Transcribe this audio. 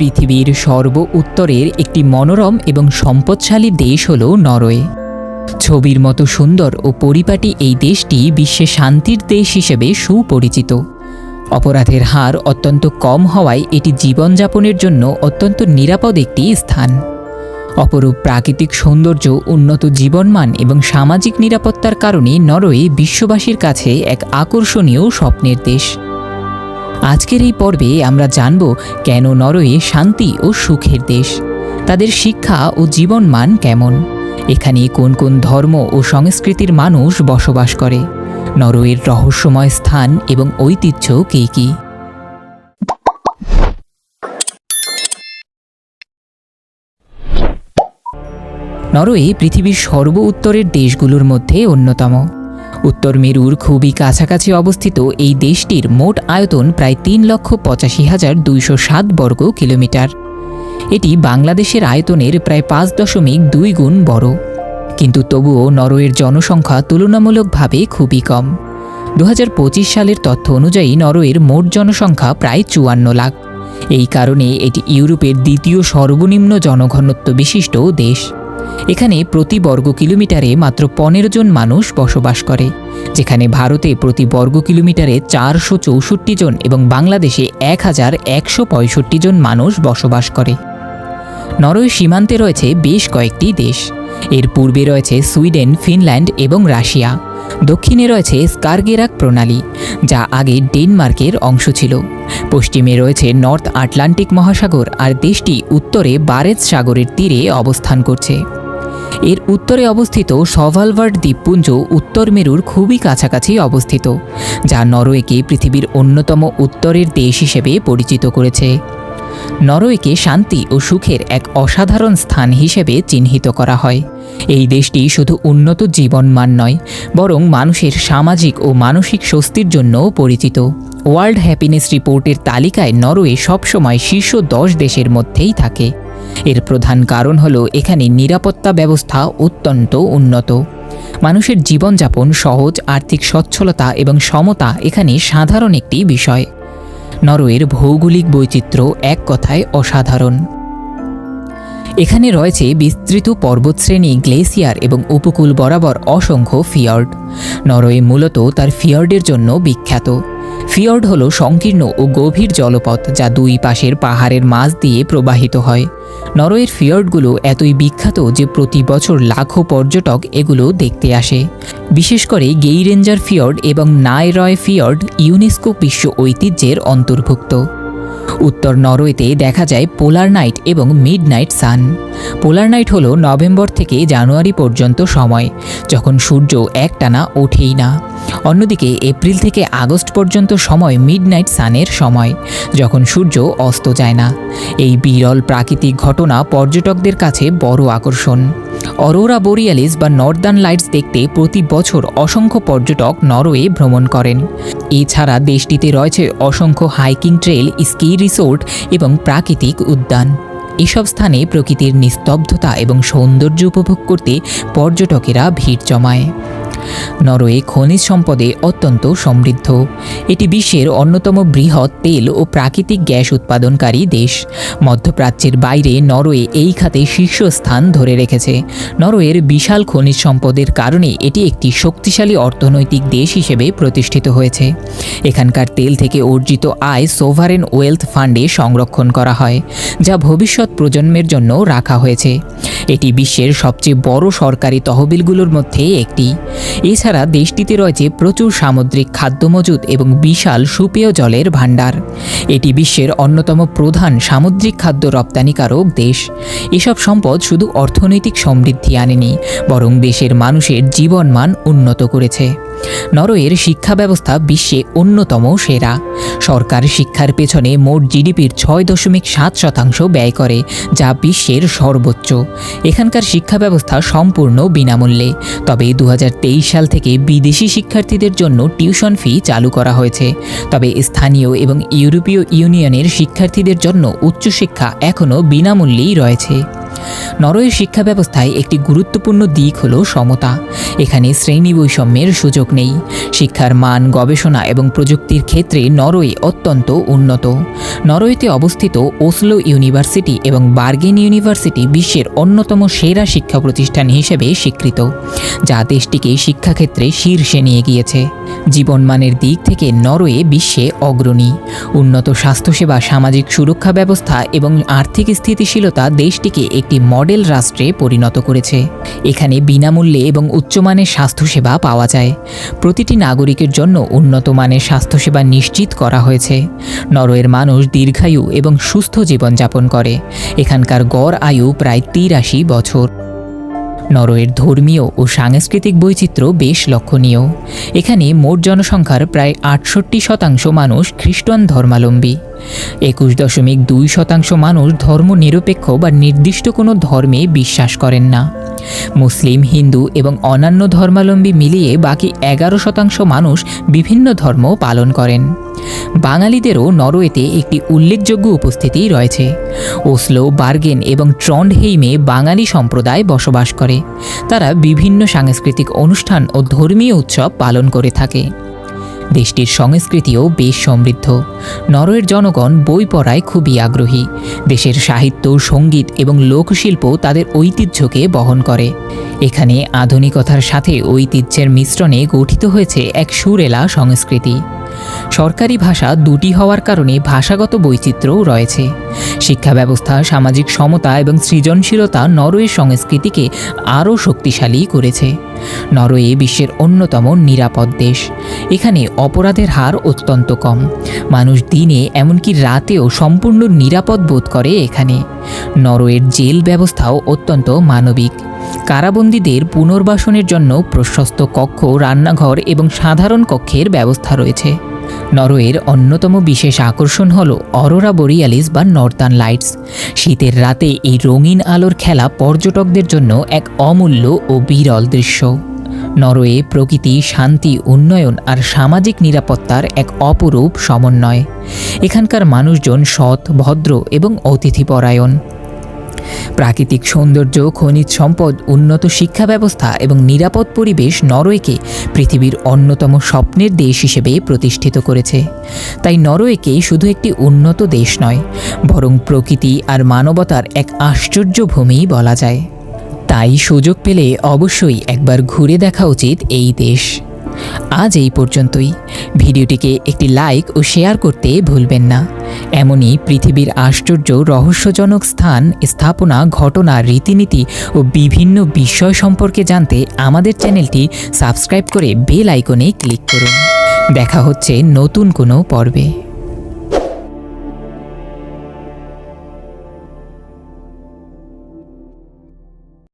পৃথিবীর সর্ব উত্তরের একটি মনোরম এবং সম্পদশালী দেশ হল নরওয়ে। ছবির মতো সুন্দর ও পরিপাটি এই দেশটি বিশ্বে শান্তির দেশ হিসেবে সুপরিচিত। অপরাধের হার অত্যন্ত কম হওয়ায় এটি জীবনযাপনের জন্য অত্যন্ত নিরাপদ একটি স্থান। অপরূপ প্রাকৃতিক সৌন্দর্য, উন্নত জীবনমান এবং সামাজিক নিরাপত্তার কারণে নরওয়ে বিশ্ববাসীর কাছে এক আকর্ষণীয় স্বপ্নের দেশ। আজকের এই পর্বে আমরা জানব কেন নরওয়ে শান্তি ও সুখের দেশ। তাদের শিক্ষা ও জীবন মান কেমন? এখানে কোন কোন ধর্ম ও সংস্কৃতির মানুষ বসবাস করে? নরওয়ের রহস্যময় স্থান এবং ঐতিহ্য কী কী? নরওয়ে পৃথিবীর সর্ব উত্তরের দেশগুলোর মধ্যে অন্যতম। উত্তর মেরুর খুবই কাছাকাছি অবস্থিত এই দেশটির মোট আয়তন প্রায় তিন লক্ষ পঁচাশি হাজার দুইশো সাত বর্গ কিলোমিটার। এটি বাংলাদেশের আয়তনের প্রায় পাঁচ দশমিক দুই গুণ বড়। কিন্তু তবুও নরওয়ের জনসংখ্যা তুলনামূলকভাবে খুবই কম। দু হাজার পঁচিশ সালের তথ্য অনুযায়ী নরওয়ের মোট জনসংখ্যা প্রায় চুয়ান্ন লাখ। এই কারণে এটি ইউরোপের দ্বিতীয় সর্বনিম্ন জনঘনত্ব বিশিষ্ট দেশ। এখানে প্রতি বর্গ কিলোমিটারে মাত্র পনেরো জন মানুষ বসবাস করে, যেখানে ভারতে প্রতি বর্গ কিলোমিটারে চারশো চৌষট্টি জন এবং বাংলাদেশে এক হাজার একশো পঁয়ষট্টি জন মানুষ বসবাস করে। নরওয়ে সীমান্তে রয়েছে বেশ কয়েকটি দেশ। এর পূর্বে রয়েছে সুইডেন, ফিনল্যান্ড এবং রাশিয়া। দক্ষিণে রয়েছে স্কারগেরাক প্রণালী, যা আগে ডেনমার্কের অংশ ছিল। পশ্চিমে রয়েছে নর্থ আটলান্টিক মহাসাগর আর দেশটি উত্তরে বারেজ সাগরের তীরে অবস্থান করছে। এর উত্তরে অবস্থিত সভালভার্ড দ্বীপপুঞ্জ উত্তর মেরুর খুবই কাছাকাছি অবস্থিত, যা নরওয়েকে পৃথিবীর অন্যতম উত্তরের দেশ হিসেবে পরিচিত করেছে। নরওয়েকে শান্তি ও সুখের এক অসাধারণ স্থান হিসেবে চিহ্নিত করা হয়। এই দেশটি শুধু উন্নত জীবনমান নয়, বরং মানুষের সামাজিক ও মানসিক স্বস্তির জন্যও পরিচিত। ওয়ার্ল্ড হ্যাপিনেস রিপোর্টের তালিকায় নরওয়ে সবসময় শীর্ষ দশ দেশের মধ্যেই থাকে। এর প্রধান কারণ হল এখানে নিরাপত্তা ব্যবস্থা অত্যন্ত উন্নত। মানুষের জীবনযাপন সহজ, আর্থিক সচ্ছলতা এবং সমতা এখানে সাধারণ একটি বিষয়। নরওয়ের ভৌগোলিক বৈচিত্র্য এক কথায় অসাধারণ। এখানে রয়েছে বিস্তৃত পর্বতশ্রেণী, গ্লেসিয়ার এবং উপকূল বরাবর অসংখ্য ফিয়র্ড। নরওয়ে মূলত তার ফিয়র্ডের জন্য বিখ্যাত। ফিয়র্ড হল সংকীর্ণ ও গভীর জলপথ যা দুই পাশের পাহাড়ের মাঝ দিয়ে প্রবাহিত হয়। নরওয়ের ফিয়র্ডগুলো এতই বিখ্যাত যে প্রতি বছর লাখো পর্যটক এগুলো দেখতে আসে। বিশেষ করে গেইরেঞ্জার ফিয়র্ড এবং নাইরয় ফিয়র্ড ইউনেস্কো বিশ্ব ঐতিহ্যের অন্তর্ভুক্ত। উত্তর নরওয়েতে দেখা যায় পোলার নাইট এবং midnight sun. Polar night হল নভেম্বর থেকে জানুয়ারি পর্যন্ত সময়, যখন সূর্য একটানা ওঠেই না। অন্যদিকে এপ্রিল থেকে আগস্ট পর্যন্ত সময় মিড নাইট সানের সময়, যখন সূর্য অস্ত যায় না। এই বিরল প্রাকৃতিক ঘটনা পর্যটকদের কাছে বড় আকর্ষণ। অরোরা বোরিয়ালিস বা নর্দার্ন লাইটস দেখতে প্রতি বছর অসংখ্য পর্যটক নরওয়ে ভ্রমণ করেন। এছাড়া দেশটিতে রয়েছে অসংখ্য হাইকিং ট্রেল, স্কি রিসোর্ট এবং প্রাকৃতিক উদ্যান। এসব স্থানে প্রকৃতির নিস্তব্ধতা এবং সৌন্দর্য উপভোগ করতে পর্যটকেরা ভিড় জমায়। নরওয়ে খনিজ সম্পদে অত্যন্ত সমৃদ্ধ। এটি বিশ্বের অন্যতম বৃহৎ তেল ও প্রাকৃতিক গ্যাস উৎপাদনকারী দেশ। মধ্যপ্রাচ্যের বাইরে নরওয়ে এই খাতে শীর্ষস্থান ধরে রেখেছে। নরওয়ের বিশাল খনিজ সম্পদের কারণে এটি একটি শক্তিশালী অর্থনৈতিক দেশ হিসেবে প্রতিষ্ঠিত হয়েছে। এখানকার তেল থেকে অর্জিত আয় সোভারেন ওয়েলথ ফান্ডে সংরক্ষণ করা হয়, যা ভবিষ্যৎ প্রজন্মের জন্য রাখা হয়েছে। এটি বিশ্বের সবচেয়ে বড় সরকারি তহবিলগুলোর মধ্যে একটি। এছাড়া দেশটিতে রয়েছে প্রচুর সামুদ্রিক খাদ্য মজুদ এবং বিশাল সুপেয় জলের ভাণ্ডার। এটি বিশ্বের অন্যতম প্রধান সামুদ্রিক খাদ্য রপ্তানিকারক দেশ। এসব সম্পদ শুধু অর্থনৈতিক সমৃদ্ধি আনেনি, বরং দেশের মানুষের জীবনমান উন্নত করেছে। নরওয়ের শিক্ষা ব্যবস্থা বিশ্বে অন্যতম সেরা। সরকার শিক্ষার পেছনে মোট জিডিপির ছয় দশমিক সাত শতাংশ ব্যয় করে, যা বিশ্বের সর্বোচ্চ। এখানকার শিক্ষা ব্যবস্থা সম্পূর্ণ বিনামূল্যে। তবে দু হাজার তেইশ সাল থেকে বিদেশি শিক্ষার্থীদের জন্য টিউশন ফি চালু করা হয়েছে। তবে স্থানীয় এবং ইউরোপীয় ইউনিয়নের শিক্ষার্থীদের জন্য উচ্চশিক্ষা এখনও বিনামূল্যেই রয়েছে। নরওয়ের শিক্ষা ব্যবস্থায় একটি গুরুত্বপূর্ণ দিক হল সমতা। এখানে শ্রেণি বৈষম্যের সুযোগ নেই। শিক্ষার মান, গবেষণা এবং প্রযুক্তির ক্ষেত্রে নরওয়ে অত্যন্ত উন্নত। নরওয়েতে অবস্থিত ওসলো ইউনিভার্সিটি এবং বার্গেন ইউনিভার্সিটি বিশ্বের অন্যতম সেরা শিক্ষা প্রতিষ্ঠান হিসেবে স্বীকৃত, যা দেশটিকে শিক্ষাক্ষেত্রে শীর্ষে নিয়ে গিয়েছে। জীবনমানের দিক থেকে নরওয়ে বিশ্বে অগ্রণী। উন্নত স্বাস্থ্যসেবা, সামাজিক সুরক্ষা ব্যবস্থা এবং আর্থিক স্থিতিশীলতা দেশটিকে একটি মডেল রাষ্ট্রে পরিণত করেছে। এখানে বিনামূল্যে এবং উচ্চমানের স্বাস্থ্যসেবা পাওয়া যায়। প্রতিটি নাগরিকের জন্য উন্নত মানের স্বাস্থ্যসেবা নিশ্চিত করা হয়েছে। নরওয়ের মানুষ দীর্ঘায়ু এবং সুস্থ জীবনযাপন করে। এখানকার গড় আয়ু প্রায় তিরাশি বছর। নরওয়ের ধর্মীয় ও সাংস্কৃতিক বৈচিত্র্য বেশ লক্ষণীয়। এখানে মোট জনসংখ্যার প্রায় আটষট্টি শতাংশ মানুষ খ্রিস্টান ধর্মালম্বী একুশ দশমিক দুই শতাংশ মানুষ ধর্ম নিরপেক্ষ বা নির্দিষ্ট কোনো ধর্মে বিশ্বাস করেন না। মুসলিম, হিন্দু এবং অন্যান্য ধর্মাবলম্বী মিলিয়ে বাকি এগারো শতাংশ মানুষ বিভিন্ন ধর্ম পালন করেন। বাঙালিদেরও নরওয়েতে একটি উল্লেখযোগ্য উপস্থিতি রয়েছে। ওসলো, বার্গেন এবং ট্রন্ডহেইমে বাঙালি সম্প্রদায় বসবাস করে। তারা বিভিন্ন সাংস্কৃতিক অনুষ্ঠান ও ধর্মীয় উৎসব পালন করে থাকে। দেশটির সংস্কৃতিও বেশ সমৃদ্ধ। নরওয়ের জনগণ বই পড়ায় খুবই আগ্রহী। দেশের সাহিত্য, সংগীত এবং লোকশিল্প তাদের ঐতিহ্যকে বহন করে। এখানে আধুনিকতার সাথে ঐতিহ্যের মিশ্রণে গঠিত হয়েছে এক সুরেলা সংস্কৃতি। সরকারি ভাষা দুটি হওয়ার কারণে ভাষাগত বৈচিত্র্যও রয়েছে। শিক্ষা ব্যবস্থা, সামাজিক সমতা এবং সৃজনশীলতা নরওয়ের সংস্কৃতিকে আরও শক্তিশালী করেছে। নরওয়ে বিশ্বের অন্যতম নিরাপদ দেশ। এখানে অপরাধের হার অত্যন্ত কম। মানুষ দিনে, এমনকি রাতেও সম্পূর্ণ নিরাপদ বোধ করে এখানে। নরওয়ের জেল ব্যবস্থাও অত্যন্ত মানবিক। কারাবন্দীদের পুনর্বাসনের জন্য প্রশস্ত কক্ষ, রান্নাঘর এবং সাধারণ কক্ষের ব্যবস্থা রয়েছে। নরওয়ের অন্যতম বিশেষ আকর্ষণ হল অরোরা বোরিয়ালিস বা নর্দার্ন লাইটস। শীতের রাতে এই রঙিন আলোর খেলা পর্যটকদের জন্য এক অমূল্য ও বিরল দৃশ্য। নরওয়ে প্রকৃতি, শান্তি, উন্নয়ন আর সামাজিক নিরাপত্তার এক অপরূপ সমন্বয়। এখানকার মানুষজন সৎ, ভদ্র এবং অতিথিপরায়ণ। প্রাকৃতিক সৌন্দর্য, খনিজ সম্পদ, উন্নত শিক্ষা ব্যবস্থা এবং নিরাপদ পরিবেশ নরওয়েকে পৃথিবীর অন্যতম স্বপ্নের দেশ হিসেবে প্রতিষ্ঠিত করেছে। তাই নরওয়েকে শুধু একটি উন্নত দেশ নয়, বরং প্রকৃতি আর মানবতার এক আশ্চর্য ভূমি বলা যায়। তাই সুযোগ পেলে অবশ্যই একবার ঘুরে দেখা উচিত এই দেশ। আজ এই পর্যন্তই। ভিডিওটিকে একটি লাইক ও শেয়ার করতে ভুলবেন না। এমনই পৃথিবীর আশ্চর্য রহস্যজনক স্থান, স্থাপনা, ঘটনা, রীতিনীতি ও বিভিন্ন বিষয় সম্পর্কে জানতে আমাদের চ্যানেলটি সাবস্ক্রাইব করে বেল আইকনে ক্লিক করুন। দেখা হচ্ছে নতুন কোনো পর্বে।